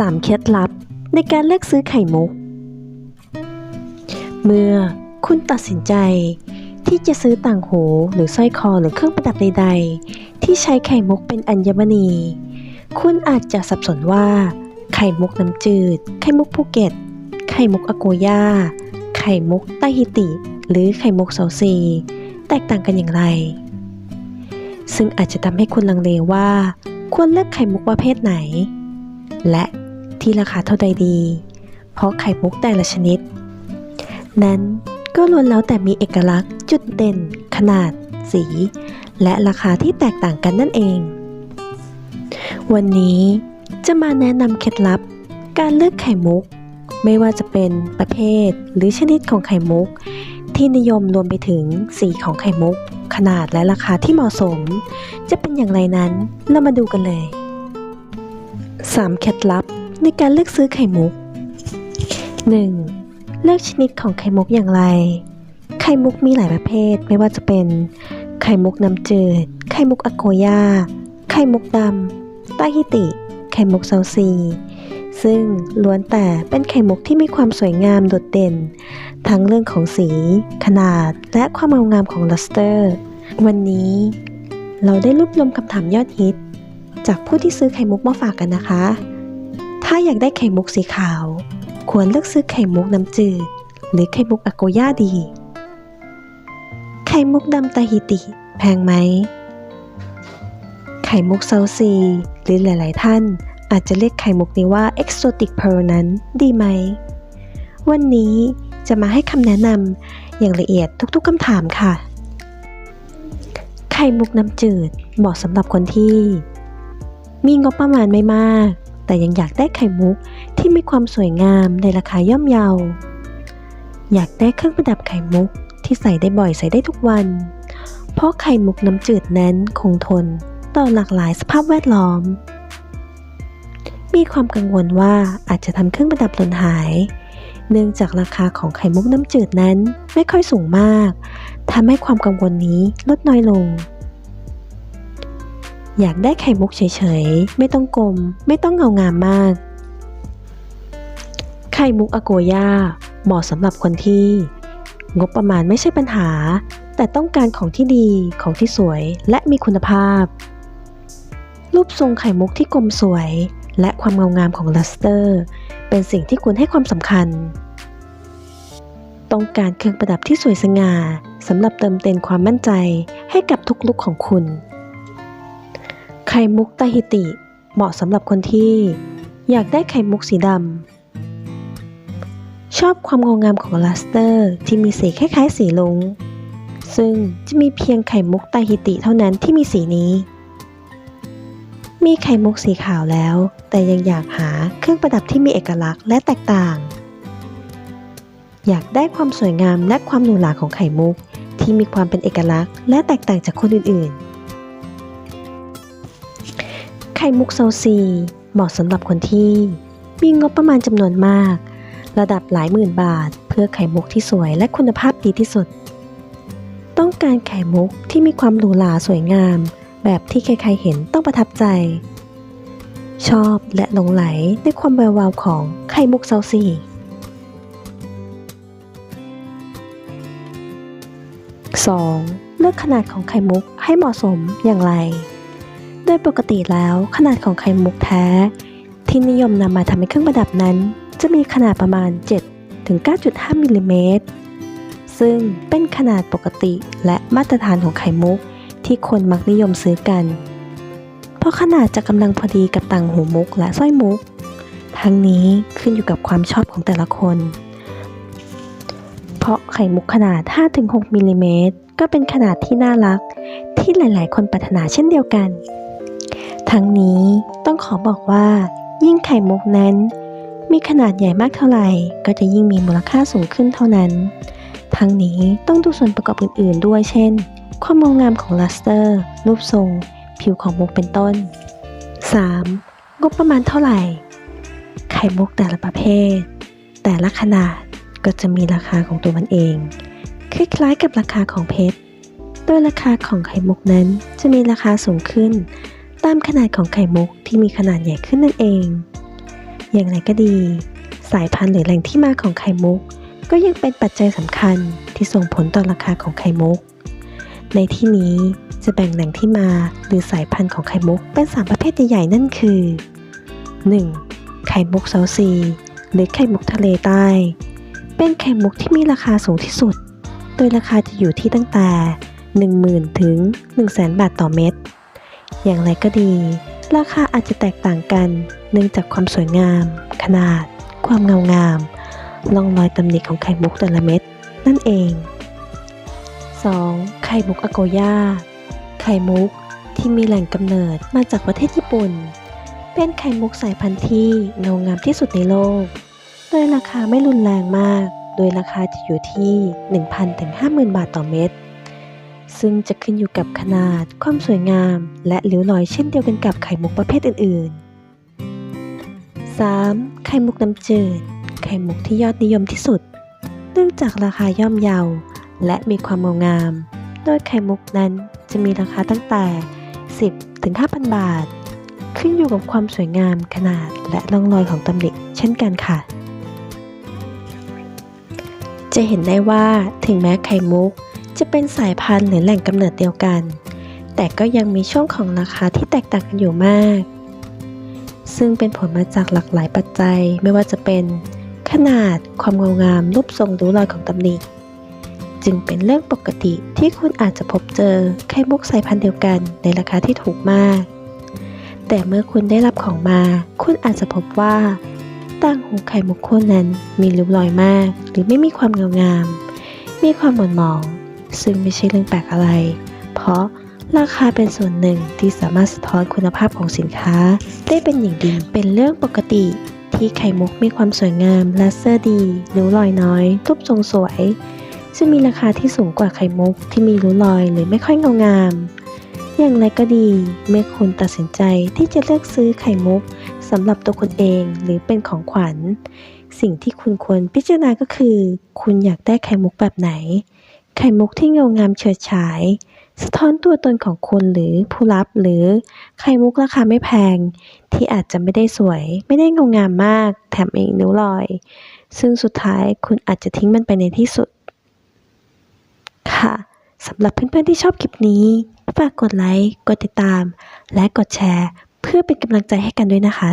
3 เคล็ดลับในการเลือกซื้อไข่มุก เมื่อคุณตัดสินใจ ที่จะซื้อต่างหูหรือสร้อยคอหรือเครื่องประดับใด ๆ ที่ใช้ไข่มุกเป็นอัญมณี คุณอาจจะสับสนว่า ไข่มุกน้ำจืด ไข่มุกภูเก็ต ไข่มุกอโกย่า ไข่มุกไตฮิติ หรือไข่มุกเซาซี แตกต่างกันอย่างไร ซึ่งอาจจะทำให้คุณลังเลว่า ควรเลือกไข่มุกประเภทไหน และ ที่ราคาเท่าใดดี เพราะไข่มุกแต่ละชนิด นั้นก็ล้วนแล้วแต่มีเอกลักษณ์ จุดเด่น ขนาด สี และราคาที่แตกต่างกันนั่นเอง วันนี้จะมาแนะนำเคล็ดลับ การเลือกไข่มุก ไม่ว่าจะเป็นประเภทหรือชนิดของไข่มุก ที่นิยมรวมไปถึงสีของไข่มุก ขนาดและราคาที่เหมาะสม จะเป็นอย่างไรนั้นเรามาดูกันเลย 3 เคล็ดลับ ในการเลือกซื้อไข่มุก 1. เลือกชนิดของไข่มุกอย่างไร ไข่มุกมีหลายประเภทไม่ว่าจะเป็น ไข่มุกน้ำจืด ไข่มุกอโกย่า ไข่มุกดำไตฮิติ ไข่มุกเซาซี ซึ่งล้วนแต่เป็นไข่มุกที่มีความสวยงามโดดเด่น ทั้งเรื่องของสี ขนาด และความเงางามของลัสเตอร์ วันนี้ เราได้รวบรวมคำถามยอดฮิต จากผู้ที่ซื้อไข่มุกมาฝากกันนะคะ ถ้าอยากได้ไข่มุกสีขาว ควรเลือกซื้อไข่มุกน้ำจืด หรือไข่มุกอโกย่าดี ไข่มุกดำตาฮิติ แพงไหม ไข่มุกเซาซี หรือหลาย ๆ ท่านอาจจะเรียกไข่มุกนี้ว่า Exotic Pearl นั้นดีไหม วันนี้จะมาให้คำแนะนำอย่างละเอียดทุก ๆคำถามค่ะ ไข่มุกน้ำจืดเหมาะสำหรับคนที่ มีงบประมาณไม่มาก แต่ยังอยากได้ไข่มุกที่มีความสวยงามในราคาย่อมเยา อยากได้เครื่องประดับไข่มุกที่ใส่ได้บ่อยใส่ได้ทุกวัน เพราะไข่มุกน้ำจืดนั้นคงทนต่อหลากหลายสภาพแวดล้อม มีความกังวลว่าอาจจะทำเครื่องประดับหล่นหาย เนื่องจากราคาของไข่มุกน้ำจืดนั้นไม่ค่อยสูงมากทำให้ความกังวลนี้ลดน้อยลง อยากได้ไข่มุกเฉยๆ ไม่ต้องกลม ไม่ต้องเงางามมาก ไข่มุกอโกย่าเหมาะสำหรับคนที่ งบประมาณไม่ใช่ปัญหา แต่ต้องการของที่ดีของที่สวยและมีคุณภาพ รูปทรงไข่มุกที่กลมสวย และความเงางามของลัสเตอร์ เป็นสิ่งที่ควรให้ความสำคัญ ต้องการเครื่องประดับที่สวยสง่าสำหรับเติมเต็มความมั่นใจให้กับทุกลุกของคุณ ไข่มุกตาฮิติ เหมาะสำหรับคนที่ อยากได้ไข่มุกสีดำ ชอบความงดงามของลัสเตอร์ที่มีสีคล้ายๆ สีลุง ซึ่งจะมีเพียงไข่มุกตาฮิติเท่านั้นที่มีสีนี้ มีไข่มุกสีขาวแล้ว แต่ยังอยากหาเครื่องประดับที่มีเอกลักษณ์และแตกต่าง อยากได้ความสวยงามและความหรูหราของไข่มุกที่มีความเป็นเอกลักษณ์และแตกต่างจากคนอื่นๆ ข่มุกเซาซีเหมาะสำหรับคนที่ มีงบประมาณจำนวนมาก ระดับหลายหมื่นบาท เพื่อไข่มุกที่สวยและคุณภาพดีที่สุด ต้องการไข่มุกที่มีความหรูหราสวยงาม แบบที่ใครๆเห็นต้องประทับใจ ชอบและหลงไหลในความแวววาวของไข่มุกเซาซี 2. เลือกขนาดของไข่มุกให้เหมาะสมอย่างไร ดยปกติแล้วขนาดของไข่มุกแท้ ที่นิยมนำมาทำเป็นเครื่องประดับนั้น จะมีขนาดประมาณ 7 ถึง 9.5มิลลิเมตร ซึ่งเป็นขนาดปกติและมาตรฐานของไข่มุกที่คนมักนิยมซื้อกัน เพราะขนาดจะกำลังพอดีกับต่างหูมุกและสร้อยมุก ทั้งนี้ขึ้นอยู่กับความชอบของแต่ละคน เพราะไข่มุกขนาด 5-6มิลลิเมตรก็เป็นขนาดที่น่ารักที่หลาย ๆ คนปรารถนาเช่นเดียวกัน ทั้งนี้ต้องขอบอกว่า ยิ่งไข่มุกนั้น มีขนาดใหญ่มากเท่าไหร่ ก็จะยิ่งมีมูลค่าสูงขึ้นเท่านั้น ทั้งนี้ต้องดูส่วนประกอบอื่น ๆ ด้วยเช่น ความงดงามของลัสเตอร์ รูปทรง ผิวของมุกเป็นต้น 3. งบประมาณเท่าไหร่ ไข่มุกแต่ละประเภท แต่ละขนาดก็จะมีราคาของตัวมันเอง คล้ายๆกับราคาของเพชร โดยราคาของไข่มุกนั้นจะมีราคาสูงขึ้น ตามขนาดของไข่มุกที่มีขนาดใหญ่ขึ้นนั่นเอง อย่างไรก็ดี สายพันธุ์หรือแหล่งที่มาของไข่มุก ก็ยังเป็นปัจจัยสำคัญที่ส่งผลต่อราคาของไข่มุก ในที่นี้จะแบ่งแหล่งที่มาหรือสายพันธุ์ของไข่มุกเป็น 3 ประเภทใหญ่ๆนั่นคือ 1. ไข่มุกเซาซี หรือไข่มุกทะเลใต้ เป็นไข่มุกที่มีราคาสูงที่สุด โดยราคาจะอยู่ที่ตั้งแต่ 10,000 ถึง 100,000 บาทต่อเม็ด อย่างไรก็ดี ราคาอาจจะแตกต่างกัน เนื่องจากความสวยงาม ขนาด ความเงางามร่องรอยตำหนิของไข่มุกแต่ละเม็ดนั่นเอง 2. ไข่มุกอโกย่า ไข่มุกที่มีแหล่งกำเนิดมาจากประเทศญี่ปุ่น เป็นไข่มุกสายพันธุ์ที่เงางามที่สุดในโลก โดยราคาไม่รุนแรงมาก โดยราคาจะอยู่ที่ 1,000ถึง50,000 บาทต่อเม็ด ซึ่งจะขึ้นอยู่กับขนาด ความสวยงาม และริ้วรอยเช่นเดียวกันกับไข่มุกประเภทอื่น ๆ 3. ไข่มุกน้ำจืด ไข่มุกที่ยอดนิยมที่สุด เนื่องจากราคาย่อมเยา และมีความงดงาม โดยไข่มุกนั้นจะมีราคาตั้งแต่ 10 ถึง 5,000 บาท ขึ้นอยู่กับความสวยงามขนาดและร่องรอยของตำหนิเช่นกันค่ะ จะเห็นได้ว่าถึงแม้ไข่มุก จะเป็นสายพันธุ์หรือแหล่งกำเนิดเดียวกัน แต่ก็ยังมีช่วงของราคาที่แตกต่างกันอยู่มาก ซึ่งเป็นผลมาจากหลากหลายปัจจัยไม่ว่าจะเป็น ขนาดความงดงาม รูปทรงริ้วรอยของตำหนิจึงเป็นเรื่องปกติที่คุณอาจจะพบเจอไข่มุกสายพันธุ์เดียวกันในราคาที่ถูกมาก แต่เมื่อคุณได้รับของมา คุณอาจจะพบว่าต่างหูไข่มุกคู่นั้นมีริ้วรอยมาก หรือไม่มีความเงางาม มีความหม่นหมอง ซึ่งไม่ใช่เรื่องแปลกอะไร เพราะราคาเป็นส่วนหนึ่งที่สามารถสะท้อนคุณภาพของสินค้า ได้เป็นอย่างดีเป็นเรื่องปกติ ที่ไข่มุกมีความสวยงามและเสื้อดีริ้วรอยน้อยรูปทรงสวย จะมีราคาที่สูงกว่าไข่มุกที่มีริ้วรอยหรือไม่ค่อยเงางามอย่างไรก็ดี เมื่อคุณตัดสินใจที่จะเลือกซื้อไข่มุกสำหรับตัวคุณเองหรือเป็นของขวัญ สิ่งที่คุณควรพิจารณาก็คือ คุณอยากได้ไข่มุกแบบไหน ไข่มุกที่เงางามเฉิดฉาย สะท้อนตัวตนของคุณหรือผู้รับหรือไข่มุกราคาไม่แพง ที่อาจจะไม่ได้สวย ไม่ได้เงางามมาก แถมเองนิ้วรอย ซึ่งสุดท้ายคุณอาจจะทิ้งมันไปในที่สุด ค่ะสำหรับเพื่อนๆที่ชอบคลิปนี้ ฝากกดไลค์ กดติดตาม และกดแชร์ เพื่อเป็นกำลังใจให้กันด้วยนะคะ